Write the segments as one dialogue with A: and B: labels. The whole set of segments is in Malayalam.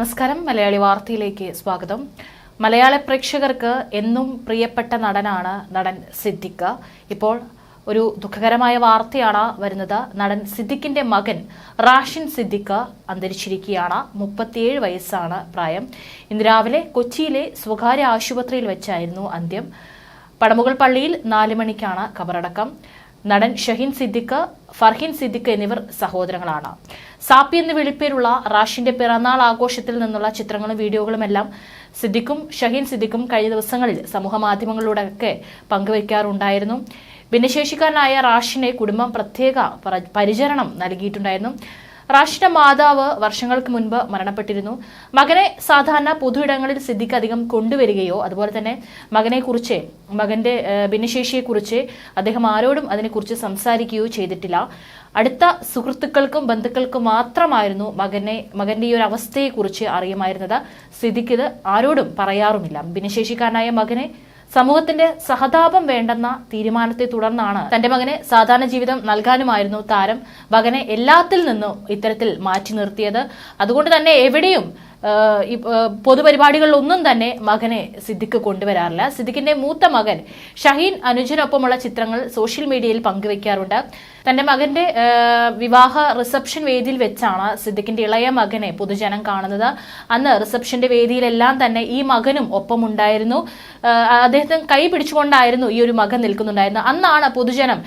A: നമസ്കാരം. മലയാളി വാർത്തയിലേക്ക് സ്വാഗതം. മലയാള പ്രേക്ഷകർക്ക് എന്നും പ്രിയപ്പെട്ട നടനാണ് നടൻ സിദ്ദിഖ്. ഇപ്പോൾ ഒരു ദുഃഖകരമായ വാർത്തയാണ് വരുന്നത്. നടൻ സിദ്ദിഖിന്റെ മകൻ റാഷിൻ സിദ്ദിഖ് അന്തരിച്ചിരിക്കുകയാണ്. മുപ്പത്തിയേഴ് വയസ്സാണ് പ്രായം. ഇന്ന് രാവിലെ കൊച്ചിയിലെ സ്വകാര്യ ആശുപത്രിയിൽ വെച്ചായിരുന്നു അന്ത്യം. പടമുകൾ പള്ളിയിൽ നാല് മണിക്കാണ് കബറടക്കം നടൻ ഷഹീൻ സിദ്ദിഖ് ഫർഹിൻ സിദ്ദിഖ് എന്നിവർ സഹോദരങ്ങളാണ്. സാപ്പി എന്ന വിളിപ്പേരുള്ള റാഷിന്റെ പിറന്നാൾ ആഘോഷത്തിൽ നിന്നുള്ള ചിത്രങ്ങളും വീഡിയോകളും എല്ലാം സിദ്ദിഖും ഷഹീൻ സിദ്ദിഖും കഴിഞ്ഞ ദിവസങ്ങളിൽ സമൂഹ മാധ്യമങ്ങളിലൂടെയൊക്കെ പങ്കുവയ്ക്കാറുണ്ടായിരുന്നു. ഭിന്നശേഷിക്കാരനായ റാഷിനെ കുടുംബം പ്രത്യേക പരിചരണം നൽകിയിട്ടുണ്ടായിരുന്നു. റാഷിന്റെ മാതാവ് വർഷങ്ങൾക്ക് മുൻപ് മരണപ്പെട്ടിരുന്നു. മകനെ സാധാരണ പൊതു ഇടങ്ങളിൽ സിദ്ധിക്ക് അധികം കൊണ്ടുവരികയോ അതുപോലെ തന്നെ മകനെ കുറിച്ച് മകന്റെ ഭിന്നശേഷിയെക്കുറിച്ച് അദ്ദേഹം ആരോടും അതിനെക്കുറിച്ച് സംസാരിക്കുകയോ ചെയ്തിട്ടില്ല. അടുത്ത സുഹൃത്തുക്കൾക്കും ബന്ധുക്കൾക്കും മാത്രമായിരുന്നു മകനെ മകന്റെ ഈ ഒരു അവസ്ഥയെക്കുറിച്ച് അറിയുമായിരുന്നത്. സിദ്ദിഖ് ഇത് ആരോടും പറയാറുമില്ല. ഭിന്നശേഷിക്കാരനായ മകനെ സമൂഹത്തിന്റെ സഹതാപം വേണ്ടെന്ന തീരുമാനത്തെ തുടർന്നാണ് തന്റെ മകനെ സാധാരണ ജീവിതം നൽകാനുമായിരുന്നു താരം. മകനെ എല്ലാത്തിൽ നിന്നും ഇത്തരത്തിൽ മാറ്റി നിർത്തിയത്. അതുകൊണ്ട് തന്നെ എവിടെയും പൊതുപരിപാടികളിലൊന്നും തന്നെ മകനെ സിദ്ദിഖ് കൊണ്ടുവരാറില്ല. സിദ്ദിഖിന്റെ മൂത്ത മകൻ ഷഹീൻ അനുജനൊപ്പമുള്ള ചിത്രങ്ങൾ സോഷ്യൽ മീഡിയയിൽ പങ്കുവെക്കാറുണ്ട്. തന്റെ മകന്റെ വിവാഹ റിസപ്ഷൻ വേദിയിൽ വെച്ചാണ് സിദ്ദിഖിന്റെ ഇളയ മകനെ പൊതുജനം കാണുന്നത്. അന്ന് റിസപ്ഷന്റെ വേദിയിലെല്ലാം തന്നെ ഈ മകനും ഒപ്പമുണ്ടായിരുന്നു. ആഹ്, അദ്ദേഹത്തിന് കൈ പിടിച്ചുകൊണ്ടായിരുന്നു ഈ ഒരു മകൻ നിൽക്കുന്നുണ്ടായിരുന്നത്. അന്നാണ് പൊതുജനം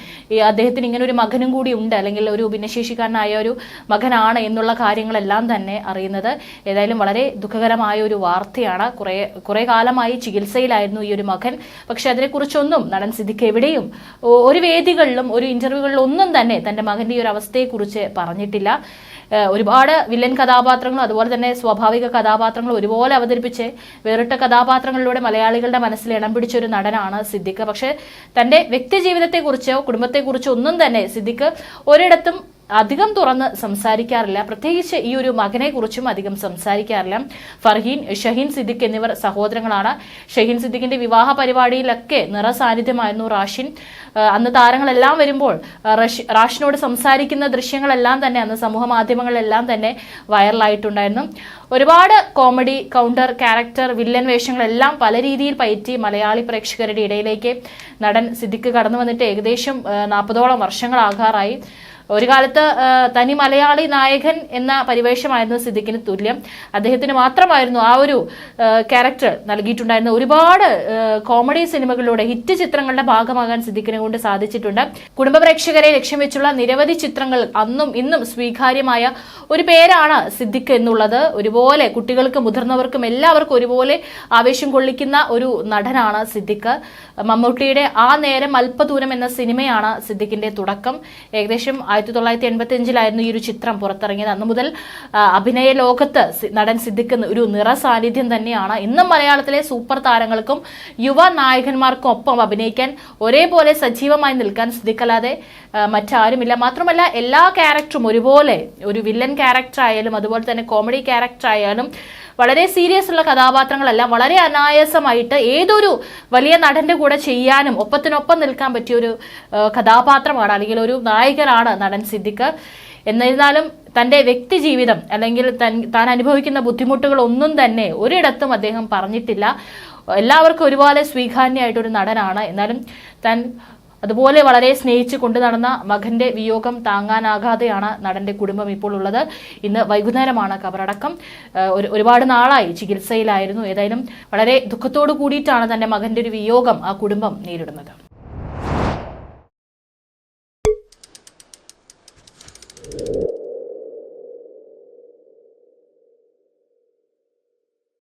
A: അദ്ദേഹത്തിന് ഇങ്ങനെ ഒരു മകനും കൂടി ഉണ്ട് അല്ലെങ്കിൽ ഒരു ഭിന്നശേഷിക്കാരനായ ഒരു മകനാണ് എന്നുള്ള കാര്യങ്ങളെല്ലാം തന്നെ അറിയുന്നത്. ഏതായാലും വളരെ ദുഃഖകരമായ ഒരു വാർത്തയാണ്. കുറെ കുറെ കാലമായി ചികിത്സയിലായിരുന്നു ഈ ഒരു മകൻ. പക്ഷെ അതിനെക്കുറിച്ചൊന്നും നടൻ സിദ്ദിഖ് എവിടെയും ഒരു വേദികളിലും ഒരു ഇന്റർവ്യൂകളിലും ഒന്നും തന്നെ തന്റെ മകന്റെ ഈ ഒരു അവസ്ഥയെക്കുറിച്ച് പറഞ്ഞിട്ടില്ല. ഒരുപാട് വില്ലൻ കഥാപാത്രങ്ങളും അതുപോലെ തന്നെ സ്വാഭാവിക കഥാപാത്രങ്ങളും ഒരുപോലെ അവതരിപ്പിച്ച് വേറിട്ട കഥാപാത്രങ്ങളിലൂടെ മലയാളികളുടെ മനസ്സിൽ ഇടം പിടിച്ച ഒരു നടനാണ് സിദ്ദിഖ്. പക്ഷെ തന്റെ വ്യക്തി ജീവിതത്തെക്കുറിച്ചോ കുടുംബത്തെക്കുറിച്ചോ ഒന്നും തന്നെ സിദ്ദിഖ് ഒരിടത്തും അധികം തുറന്ന് സംസാരിക്കാറില്ല. പ്രത്യേകിച്ച് ഈ ഒരു മകനെ കുറിച്ചും അധികം സംസാരിക്കാറില്ല. ഫർഹീൻ ഷഹീൻ സിദ്ദിഖ് എന്നിവർ സഹോദരങ്ങളാണ്. ഷഹീൻ സിദ്ദിഖിന്റെ വിവാഹ പരിപാടിയിലൊക്കെ നിറസാന്നിധ്യമായിരുന്നു റാഷിൻ. അന്ന് താരങ്ങളെല്ലാം വരുമ്പോൾ റാഷിനോട് സംസാരിക്കുന്ന ദൃശ്യങ്ങളെല്ലാം തന്നെ അന്ന് സമൂഹ മാധ്യമങ്ങളിലെല്ലാം തന്നെ വൈറലായിട്ടുണ്ടായിരുന്നു. ഒരുപാട് കോമഡി കൗണ്ടർ ക്യാരക്ടർ വില്ലൻ വേഷങ്ങളെല്ലാം പല രീതിയിൽ പയറ്റി മലയാളി പ്രേക്ഷകരുടെ ഇടയിലേക്ക് നടൻ സിദ്ദിഖ് കടന്നു വന്നിട്ട് ഏകദേശം നാൽപ്പതോളം വർഷങ്ങളാകാറായി. ഒരു കാലത്ത് തനി മലയാളി നായകൻ എന്ന പരിവേഷമായിരുന്നു സിദ്ദിഖിന് തുല്യം. അദ്ദേഹത്തിന് മാത്രമായിരുന്നു ആ ഒരു ക്യാരക്ടർ നൽകിയിട്ടുണ്ടായിരുന്ന ഒരുപാട് കോമഡി സിനിമകളിലൂടെ ഹിറ്റ് ചിത്രങ്ങളുടെ ഭാഗമാകാൻ സിദ്ദിഖിനെ കൊണ്ട് സാധിച്ചിട്ടുണ്ട്. കുടുംബ പ്രേക്ഷകരെ ലക്ഷ്യം വെച്ചുള്ള നിരവധി ചിത്രങ്ങൾ അന്നും ഇന്നും സ്വീകാര്യമായ ഒരു പേരാണ് സിദ്ദിഖ് എന്നുള്ളത്. ഒരുപോലെ കുട്ടികൾക്കും മുതിർന്നവർക്കും എല്ലാവർക്കും ഒരുപോലെ ആവേശം കൊള്ളിക്കുന്ന ഒരു നടനാണ് സിദ്ദിഖ്. മമ്മൂട്ടിയുടെ ആ നേരം അല്പദൂരം എന്ന സിനിമയാണ് സിദ്ദിഖിന്റെ തുടക്കം. ഏകദേശം ആയിരത്തി തൊള്ളായിരത്തി എൺപത്തി അഞ്ചിലായിരുന്നു ഈ ഒരു ചിത്രം പുറത്തിറങ്ങിയത്. അന്നു മുതൽ അഭിനയ ലോകത്ത് നടൻ സിദ്ദിഖ് ഒരു നിറ സാന്നിധ്യം തന്നെയാണ്. ഇന്നും മലയാളത്തിലെ സൂപ്പർ താരങ്ങൾക്കും യുവ നായകന്മാർക്കും ഒപ്പം അഭിനയിക്കാൻ ഒരേപോലെ സജീവമായി നിൽക്കാൻ സിദ്ദിഖ് അല്ലാതെ മറ്റാരുമില്ല. മാത്രമല്ല എല്ലാ ക്യാരക്ടറും ഒരുപോലെ ഒരു വില്ലൻ ക്യാരക്ടർ ആയാലും അതുപോലെ തന്നെ കോമഡി ക്യാരക്ടർ ആയാലും വളരെ സീരിയസ് ഉള്ള കഥാപാത്രങ്ങളെല്ലാം വളരെ അനായാസമായിട്ട് ഏതൊരു വലിയ നടന്റെ കൂടെ ചെയ്യാനും ഒപ്പത്തിനൊപ്പം നിൽക്കാൻ പറ്റിയ ഒരു കഥാപാത്രമാണ് അല്ലെങ്കിൽ ഒരു നായകനാണ് നടൻ സിദ്ദിഖ്. എന്നിരുന്നാലും തന്റെ വ്യക്തി ജീവിതം അല്ലെങ്കിൽ തൻ- അനുഭവിക്കുന്ന ബുദ്ധിമുട്ടുകൾ ഒന്നും തന്നെ ഒരിടത്തും അദ്ദേഹം പറഞ്ഞിട്ടില്ല. എല്ലാവർക്കും ഒരുപോലെ സ്വീകാര്യമായിട്ടൊരു നടനാണ്. എന്നാലും താൻ അതുപോലെ വളരെ സ്നേഹിച്ച് കൊണ്ടു നടന്ന മകന്റെ വിയോഗം താങ്ങാനാകാതെയാണ് നടന്റെ കുടുംബം ഇപ്പോൾ ഉള്ളത്. ഇന്ന് വൈകുന്നേരമാണ് കബറടക്കം ഒരുപാട് നാളായി ചികിത്സയിലായിരുന്നു. ഏതായാലും വളരെ ദുഃഖത്തോടു കൂടിയിട്ടാണ് തന്റെ മകന്റെ ഒരു വിയോഗം ആ കുടുംബം നേരിടുന്നത്.